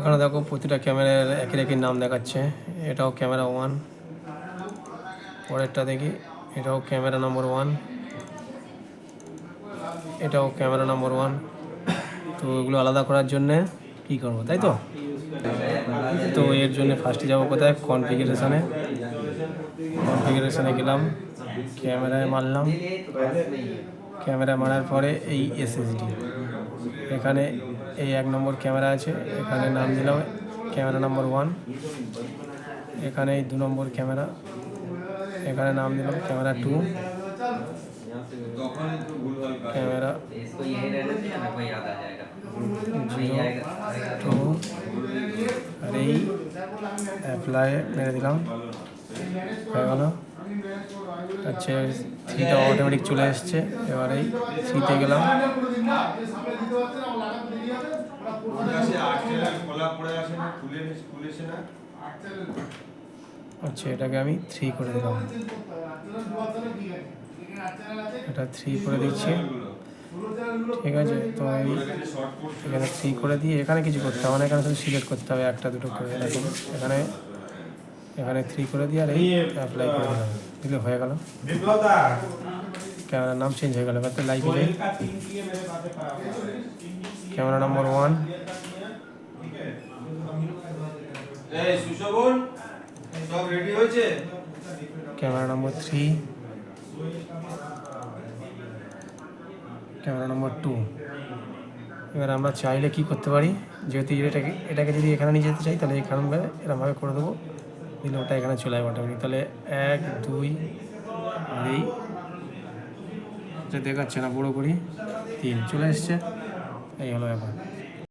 এখানে দেখো প্রতিটা ক্যামেরার একই একই নাম দেখাচ্ছে। এটাও ক্যামেরা ওয়ান। পরেরটা দেখি, এটাও ক্যামেরা নম্বর ওয়ান। এটাও ক্যামেরা নম্বর ওয়ান। তো এগুলো আলাদা করার জন্যে কী করব, তাই তো? তো এর জন্য ফার্স্টে যাব কোথায়? কনফিগারেশনে কনফিগারেশনে গেলাম, ক্যামেরায় মারলাম। ক্যামেরা মারার পরে এই এসএসডি এখানে এই এক নম্বর ক্যামেরা আছে, এখানে নাম দিলাম ক্যামেরা নম্বর ওয়ান। এখানে এই দু নম্বর ক্যামেরা, এখানে নাম দিলাম, ক্যামেরা টু। Camera two. আর এই অ্যাপ্লাই মেরে দিলাম। হয়ে গেল আচ্ছা থ্রিটা অটোমেটিক চলে এসছে। এবার এই থ্রিতে গেলাম। আচ্ছা এটাকে আমি থ্রি করে দিলাম। এটা থ্রি করে দিচ্ছি। ঠিক আছে, তো এই এখানে থ্রি করে দিয়ে এখানে কিছু করতে হবে না, এখানে শুধু সিলেক্ট করতে হবে, একটা, দুটো করে এখানে এখানে থ্রি করে দিয়ে আর এই অ্যাপ্লাই করে দিলাম। দিলে হয়ে গেল। ক্যামেরার নাম চেঞ্জ হয়ে গেল। এবার তো লাইভে যাই ক্যামেরা নম্বর ওয়ান এই সুশোভন সব রেডি হয়েছে? Camera number three camera number two এবার আমরা চাইলে কি করতে পারি? যেহেতু এটাকে এটাকে যদি এখানে নিয়ে যেতে চাই তাহলে এখানে এরমভাবে করে দেবো। দিলে ওটা এখানে চলে যাবে অটোমেটিক তাহলে এক, দুই আর এই দেখাচ্ছে না বড়ো করি তিন, চলে এসছে। এই হলো ব্যাপার।